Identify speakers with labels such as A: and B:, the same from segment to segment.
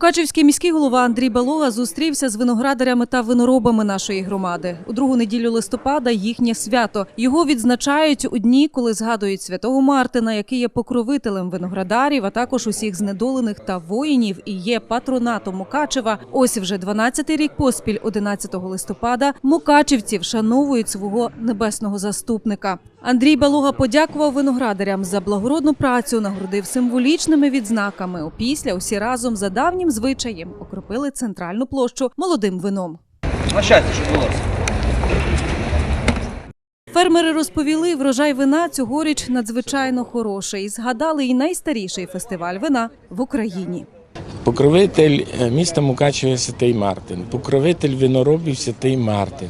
A: Мукачівський міський голова Андрій Балога зустрівся з виноградарями та виноробами нашої громади. У другу неділю листопада їхнє свято. Його відзначають у дні, коли згадують святого Мартина, який є покровителем виноградарів, а також усіх знедолених та воїнів і є патронатом Мукачева. Ось вже 12-й рік поспіль, 11 листопада, мукачівці вшановують свого небесного заступника. Андрій Балога подякував виноградарям за благородну працю, нагородив символічними відзнаками. Опісля усі разом за давнім звичаєм окропили центральну площу молодим вином.
B: На щастя, що було.
A: Фермери розповіли, врожай вина цьогоріч надзвичайно хороший. Згадали і найстаріший фестиваль вина в Україні.
C: Покровитель е, міста Мукачева Святий Мартин, покровитель виноробів Святий Мартин.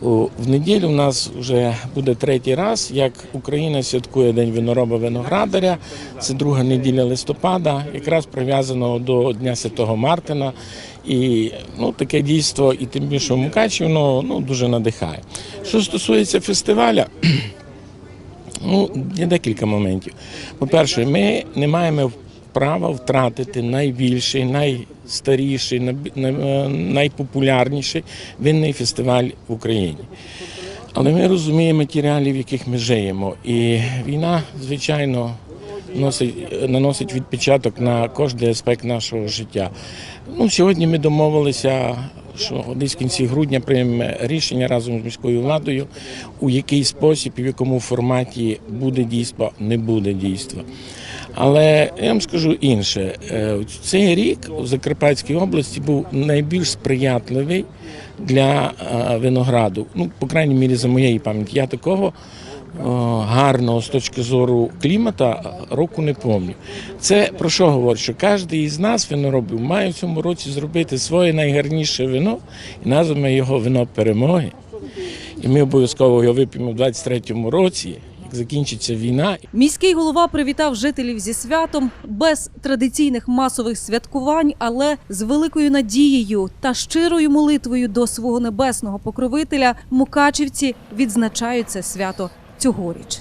C: В неділю в нас вже буде третій раз, як Україна святкує День винороба виноградаря. Це друга неділя листопада, якраз прив'язано до Дня Святого Мартина. І ну, таке дійство, і тим більше в Мукачеві, воно ну, дуже надихає. Що стосується фестиваля, Ну, є декілька моментів. По-перше, ми не маємо права втратити найбільший, найстаріший, найбі- найпопулярніший винний фестиваль в Україні. Але ми розуміємо ті реалії, в яких ми живемо. І війна, звичайно, носить, наносить відпечаток на кожен аспект нашого життя. Ну, сьогодні ми домовилися, що десь в кінці грудня приймемо рішення разом з міською владою, у який спосіб і в якому форматі буде дійство, не буде дійства. Але я вам скажу інше: Е, цей рік в Закарпатській області був найбільш сприятливий для е, винограду. Ну, по крайній мірі, за моєї пам'яті, я такого е, гарного з точки зору клімата року не пам'ятаю. Це про що говорить? Що кожен із нас, виноробів, має в цьому році зробити своє найгарніше вино і назвемо його вино перемоги. І ми обов'язково його вип'ємо в 23-му році, закінчиться війна.
A: Міський голова привітав жителів зі святом без традиційних масових святкувань, але з великою надією та щирою молитвою до свого небесного покровителя мукачівці відзначають це свято цьогоріч.